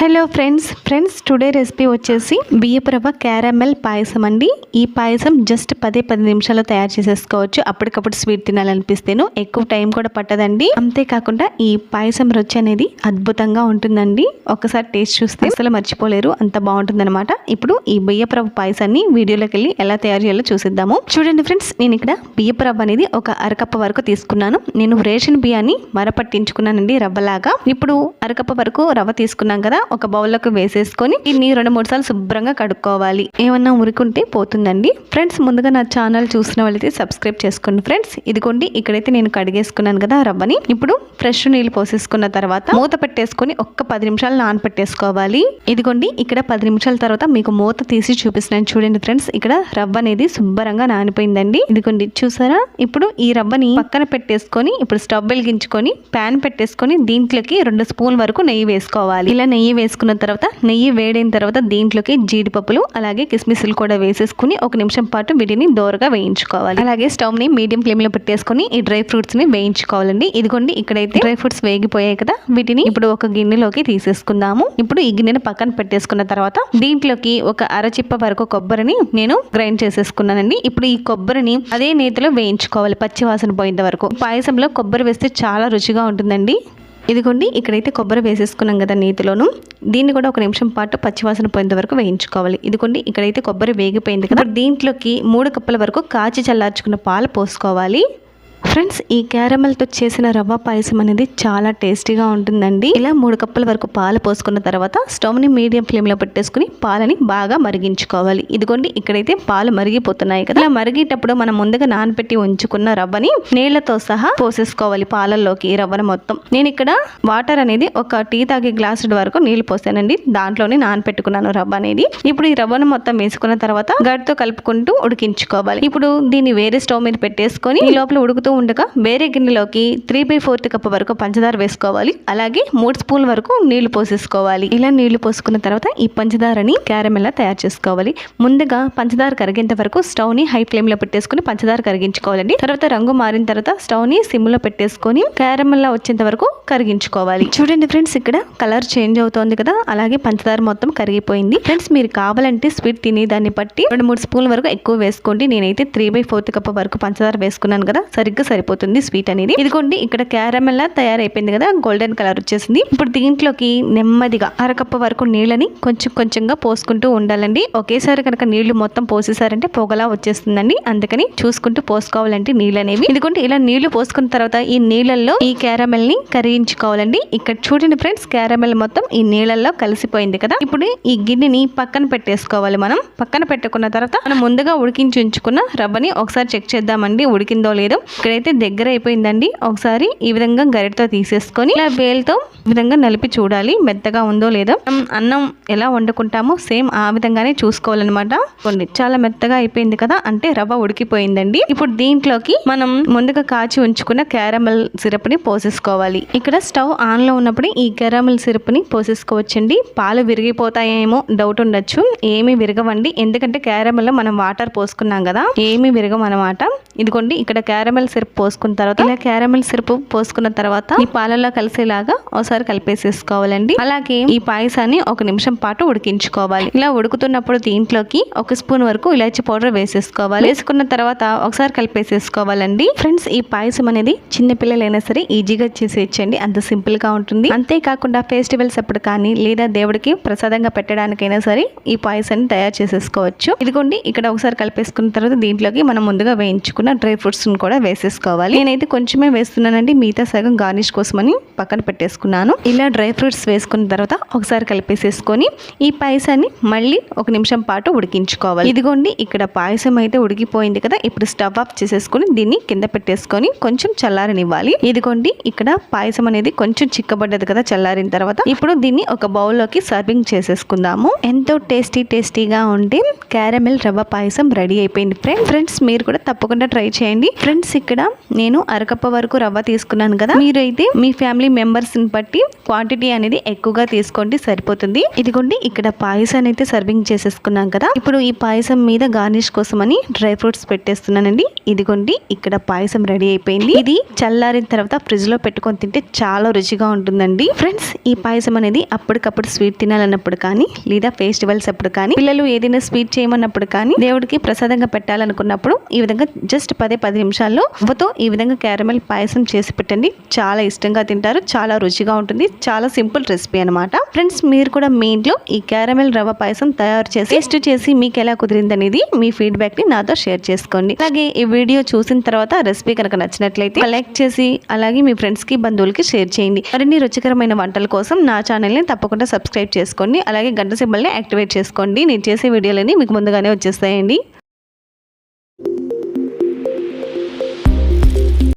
Hello friends friends today recipe వచ్చేసి బియ్యపురవ caramel పాయసం అండి. ఈ పాయసం జస్ట్ పదే పది నిమిషాల్లో తయారు చేసేసుకోవచ్చు. అప్పటికప్పుడు స్వీట్ తినాలనిపిస్తేను ఎక్కువ టైం కూడా పట్టదండి. అంతేకాకుండా ఈ పాయసం రుచి అనేది అద్భుతంగా ఉంటుందండి. ఒకసారి టేస్ట్ చూస్తే అసలు మర్చిపోలేరు. అంత బాగుంటుందన్నమాట. ఇప్పుడు ఈ బియ్యపురవ పాయసాన్ని వీడియోలోకి వెళ్ళి ఎలా తయారు చేయాలో చూసిద్దాము. చూడండి ఫ్రెండ్స్ నేను ఇక్కడ బియ్యపు రవ్వ అనేది ఒక అరకప్ప వరకు తీసుకున్నాను. నేను రేషన్ బియ్యాన్ని మరపట్టించుకున్నానండి రవ్వలాగా. ఇప్పుడు అరకప్ప వరకు రవ్వ తీసుకున్నాం కదా ఒక బౌల్లోకి వేసేసుకొని దీన్ని రెండు మూడు సార్లు శుభ్రంగా కడుక్కోవాలి. ఏమన్నా ఉరికుంటే పోతుందండి. ఫ్రెండ్స్ ముందుగా నా ఛానల్ చూసిన వాళ్ళైతే సబ్స్క్రైబ్ చేసుకోండి ఫ్రెండ్స్. ఇదిగోండి ఇక్కడైతే నేను కడిగేసుకున్నాను కదా రవ్వని. ఇప్పుడు ఫ్రెష్ నీళ్ళు పోసేసుకున్న తర్వాత మూత పెట్టేసుకొని ఒక్క పది నిమిషాలు నానపెట్టేసుకోవాలి. ఇదిగోండి ఇక్కడ పది నిమిషాల తర్వాత మీకు మూత తీసి చూపిస్తున్నాను చూడండి ఫ్రెండ్స్. ఇక్కడ రవ్వ అనేది శుభ్రంగా నానిపోయిందండి. ఇదిగోండి చూసారా? ఇప్పుడు ఈ రవ్వని పక్కన పెట్టేసుకొని ఇప్పుడు స్టవ్ వెలిగించుకొని ప్యాన్ పెట్టేసుకొని దీంట్లోకి రెండు స్పూన్ వరకు నెయ్యి వేసుకోవాలి. ఇలా నెయ్యి వేసుకున్న తర్వాత నెయ్యి వేడైన తర్వాత దీంట్లోకి జీడిపప్పులు అలాగే కిస్మిస్లు కూడా వేసేసుకుని ఒక నిమిషం పాటు వీటిని దోరగా వేయించుకోవాలి. అలాగే స్టవ్ని మీడియం ఫ్లేమ్లో పెట్టేసుకొని ఈ డ్రై ఫ్రూట్స్ని వేయించుకోవాలండి. ఇదిగోండి ఇక్కడైతే డ్రై ఫ్రూట్స్ వేగిపోయాయి కదా వీటిని ఇప్పుడు ఒక గిన్నెలోకి తీసేసుకుందాము. ఇప్పుడు ఈ గిన్నెను పక్కన పెట్టేసుకున్న తర్వాత దీంట్లోకి ఒక అరచిప్ప వరకు కొబ్బరిని నేను గ్రైండ్ చేసేసుకున్నానండి. ఇప్పుడు ఈ కొబ్బరిని అదే నేతిలో వేయించుకోవాలి పచ్చి వాసన పోయేంత వరకు. పాయసంలో కొబ్బరి వేస్తే చాలా రుచిగా ఉంటుందండి. ఇదిగోండి ఇక్కడైతే కొబ్బరి వేసేసుకున్నాం కదా నీతిలోను దీన్ని కూడా ఒక నిమిషం పాటు పచ్చివాసన పోయేంత వరకు వేయించుకోవాలి. ఇదిగోండి ఇక్కడైతే కొబ్బరి వేగిపోయింది కదా. దీంట్లోకి మూడు కప్పుల వరకు కాచి చల్లార్చుకున్న పాలు పోసుకోవాలి. ఫ్రెండ్స్ ఈ క్యారమెల్తో చేసిన రవ్వ పాయసం అనేది చాలా టేస్టీగా ఉంటుందండి. ఇలా మూడు కప్పుల వరకు పాలు పోసుకున్న తర్వాత స్టవ్ని మీడియం ఫ్లేమ్లో పెట్టేసుకుని పాలని బాగా మరిగించుకోవాలి. ఇదిగోండి ఇక్కడైతే పాలు మరిగిపోతున్నాయి కదా. ఇలా మరిగేటప్పుడు మనం ముందుగా నానబెట్టి ఉంచుకున్న రవ్వని నీళ్ళతో సహా పోసేసుకోవాలి పాలల్లోకి ఈ రవ్వను మొత్తం. నేను ఇక్కడ వాటర్ అనేది ఒక టీ తాగే గ్లాసు వరకు నీళ్ళు పోసానండి. దాంట్లోనే నానపెట్టుకున్నాను రవ్వ అనేది. ఇప్పుడు ఈ రవ్వను మొత్తం వేసుకున్న తర్వాత గడ్డతో కలుపుకుంటూ ఉడికించుకోవాలి. ఇప్పుడు దీన్ని వేరే స్టవ్ మీద పెట్టేసుకొని ఈ లోపల ఉడుకుతూ ఉండగా వేరే గిన్నెలోకి త్రీ బై ఫోర్త్ కప్ వరకు పంచదార వేసుకోవాలి. అలాగే మూడు స్పూన్ వరకు నీళ్ళు పోసేసుకోవాలి. ఇలా నీళ్ళు పోసుకున్న తర్వాత ఈ పంచదారని క్యారమెల్లా తయారు చేసుకోవాలి? ముందుగా పంచదార కరిగేంత వరకు స్టవ్ని హై ఫ్లేమ్లో పెట్టేసుకుని పంచదార కరిగించుకోవాలండి. తర్వాత రంగు మారిన తర్వాత స్టవ్ని సిమ్లో పెట్టేసుకొని క్యారమెల్లా వచ్చేంత వరకు కరిగించుకోవాలి. చూడండి ఫ్రెండ్స్ ఇక్కడ కలర్ చేంజ్ అవుతోంది కదా? అలాగే పంచదార మొత్తం కరిగిపోయింది. ఫ్రెండ్స్ మీరు కావాలంటే స్వీట్ తినే దాన్ని బట్టి రెండు మూడు స్పూన్ల వరకు ఎక్కువ వేసుకోండి. నేనైతే త్రీ బై ఫోర్త్ కప్ వరకు పంచదార వేసుకున్నాను కదా? సరిగ్గా సరిపోతుంది స్వీట్ అనేది. ఇదిగోండి ఇక్కడ క్యారమెల్లా తయారైపోయింది కదా గోల్డెన్ కలర్ వచ్చేసింది. ఇప్పుడు దీంట్లోకి నెమ్మదిగా అరకప్ప వరకు నీళ్ళని కొంచెం కొంచెంగా పోసుకుంటూ ఉండాలండి. ఒకేసారి కనుక నీళ్ళు మొత్తం పోసేసారంటే పొగలా వచ్చేస్తుందండి. అందుకని చూసుకుంటూ పోసుకోవాలంటే నీళ్ళు అనేవి ఎందుకంటే ఇలా నీళ్ళు పోసుకున్న తర్వాత ఈ నీళ్ళల్లో ఈ క్యారమెల్ని కరిగించుకోవాలండి. ఇక్కడ చూడండి ఫ్రెండ్స్ క్యారమెల్ మొత్తం ఈ నీళ్ళల్లో కలిసిపోయింది కదా. ఇప్పుడు ఈ గిన్నెని పక్కన పెట్టేసుకోవాలి మనం. పక్కన పెట్టుకున్న తర్వాత మనం ముందుగా ఉడికించి ఉంచుకున్న రవ్వని ఒకసారి చెక్ చేద్దామండి ఉడికిందో లేదో. ఇక్కడ అయితే దగ్గర అయిపోయిందండి. ఒకసారి ఈ విధంగా గరిటతో తీసేసుకొని ఇలా వేలుతో ఈ విధంగా నలిపి చూడాలి మెత్తగా ఉందో లేదో. మనం అన్నం ఎలా వండుకుంటామో సేమ్ ఆ విధంగానే చూసుకోవాలన్నమాట. కొన్ని చాలా మెత్తగా అయిపోయింది కదా అంటే రవ్వ ఉడికిపోయిందండి. ఇప్పుడు దీంట్లోకి మనం ముందుగా కాచి ఉంచుకున్న క్యారమల్ సిరప్ని పోసేసుకోవాలి. ఇక్కడ స్టవ్ ఆన్లో ఉన్నప్పుడు ఈ క్యారమల్ సిరప్ని పోసేసుకోవచ్చండి. పాలు విరిగిపోతాయేమో డౌట్ ఉండొచ్చు. ఏమీ విరగవండి ఎందుకంటే క్యారమల్లో మనం వాటర్ పోసుకున్నాం కదా ఏమీ విరగం అనమాట ఇదిగోండి ఇక్కడ క్యారమల్ సిరప్ పోసుకున్న తర్వాత ఇలా క్యారమెల్ సిరప్ పోసుకున్న తర్వాత ఈ పాలల్లో కలిసేలాగా ఒకసారి కలిపేసేసుకోవాలండి. అలాగే ఈ పాయసాన్ని ఒక నిమిషం పాటు ఉడికించుకోవాలి. ఇలా ఉడుకుతున్నప్పుడు దీంట్లోకి ఒక స్పూన్ వరకు ఇలాచి పౌడర్ వేసేసుకోవాలి. వేసుకున్న తర్వాత ఒకసారి కలిపేసేసుకోవాలండి. ఫ్రెండ్స్ ఈ పాయసం అనేది చిన్న పిల్లలైనా సరే ఈజీగా చేసేయచ్చండి. అంత సింపుల్గా ఉంటుంది. అంతేకాకుండా ఫెస్టివల్స్ అప్పుడు కానీ లేదా దేవుడికి ప్రసాదంగా పెట్టడానికైనా సరే ఈ పాయసాన్ని తయారు చేసేసుకోవచ్చు. ఇదిగోండి ఇక్కడ ఒకసారి కలిపేసుకున్న తర్వాత దీంట్లోకి మనం ముందుగా వేయించుకున్న డ్రై ఫ్రూట్స్ కూడా వేసేసుకోవాలి నేనైతే కొంచెమే వేస్తున్నానండి. మిగతా సగం గార్నిష్ కోసమని పక్కన పెట్టేసుకున్నాను. ఇలా డ్రై ఫ్రూట్స్ వేసుకున్న తర్వాత ఒకసారి కలిపేసేసుకొని ఈ పాయసాన్ని మళ్ళీ ఒక నిమిషం పాటు ఉడికించుకోవాలి. ఇదిగోండి ఇక్కడ పాయసం అయితే ఉడికిపోయింది కదా. ఇప్పుడు స్టవ్ ఆఫ్ చేసేసుకొని దీన్ని కింద పెట్టేసుకొని కొంచెం చల్లారనివ్వాలి. ఇదిగోండి ఇక్కడ పాయసం అనేది కొంచెం చిక్కబడ్డది కదా చల్లారిన తర్వాత. ఇప్పుడు దీన్ని ఒక బౌల్లోకి సర్వింగ్ చేసేసుకుందాము. ఎంతో టేస్టీ టేస్టీగా ఉండే క్యారమెల్ రవ్వ పాయసం రెడీ అయిపోయింది. ఫ్రెండ్ ఫ్రెండ్స్ మీరు కూడా తప్పకుండా ట్రై చేయండి. ఫ్రెండ్స్ ఇక్కడ నేను అరకప్ప వరకు రవ్వ తీసుకున్నాను కదా. మీరైతే మీ ఫ్యామిలీ మెంబర్స్ బట్టి క్వాంటిటీ అనేది ఎక్కువగా తీసుకోండి సరిపోతుంది. ఇదిగోండి ఇక్కడ పాయసాన్ని అయితే సర్వింగ్ చేసేసుకున్నాం కదా. ఇప్పుడు ఈ పాయసం మీద గార్నిష్ కోసమని డ్రై ఫ్రూట్స్ పెట్టేస్తున్నానండి. ఇదిగోండి ఇక్కడ పాయసం రెడీ అయిపోయింది. ఇది చల్లారిన తర్వాత ఫ్రిడ్జ్లో పెట్టుకొని తింటే చాలా రుచిగా ఉంటుందండి. ఫ్రెండ్స్ ఈ పాయసం అనేది అప్పటికప్పుడు స్వీట్ తినాలన్నప్పుడు కానీ లేదా ఫెస్టివల్స్ అప్పుడు కానీ పిల్లలు ఏదైనా స్వీట్ చేయమన్నప్పుడు కానీ దేవుడికి ప్రసాదంగా పెట్టాలనుకున్నప్పుడు ఈ విధంగా జస్ట్ పదే పది నిమిషాల్లో ఉవ్వతో ఈ విధంగా క్యారమెల్ పాయసం చేసి పెట్టండి. చాలా ఇష్టంగా తింటారు. చాలా రుచిగా ఉంటుంది. చాలా సింపుల్ రెసిపీ అనమాట ఫ్రెండ్స్ మీరు కూడా మీ ఇంట్లో ఈ క్యారమెల్ రవ్వ పాయసం తయారు చేసి టేస్ట్ చేసి మీకు ఎలా కుదిరింది అనేది మీ ఫీడ్బ్యాక్ని నాతో షేర్ చేసుకోండి. అలాగే ఈ వీడియో చూసిన తర్వాత రెసిపీ కనుక నచ్చినట్లయితే లైక్ చేసి అలాగే మీ ఫ్రెండ్స్కి బంధువులకి షేర్ చేయండి. మరిన్ని రుచికరమైన వంటల కోసం నా ఛానల్ని తప్పకుండా సబ్స్క్రైబ్ చేసుకోండి. అలాగే గంట సింబల్ని యాక్టివేట్ చేసుకోండి. నేను చేసే వీడియోలని మీకు ముందుగానే వచ్చేస్తాయండి.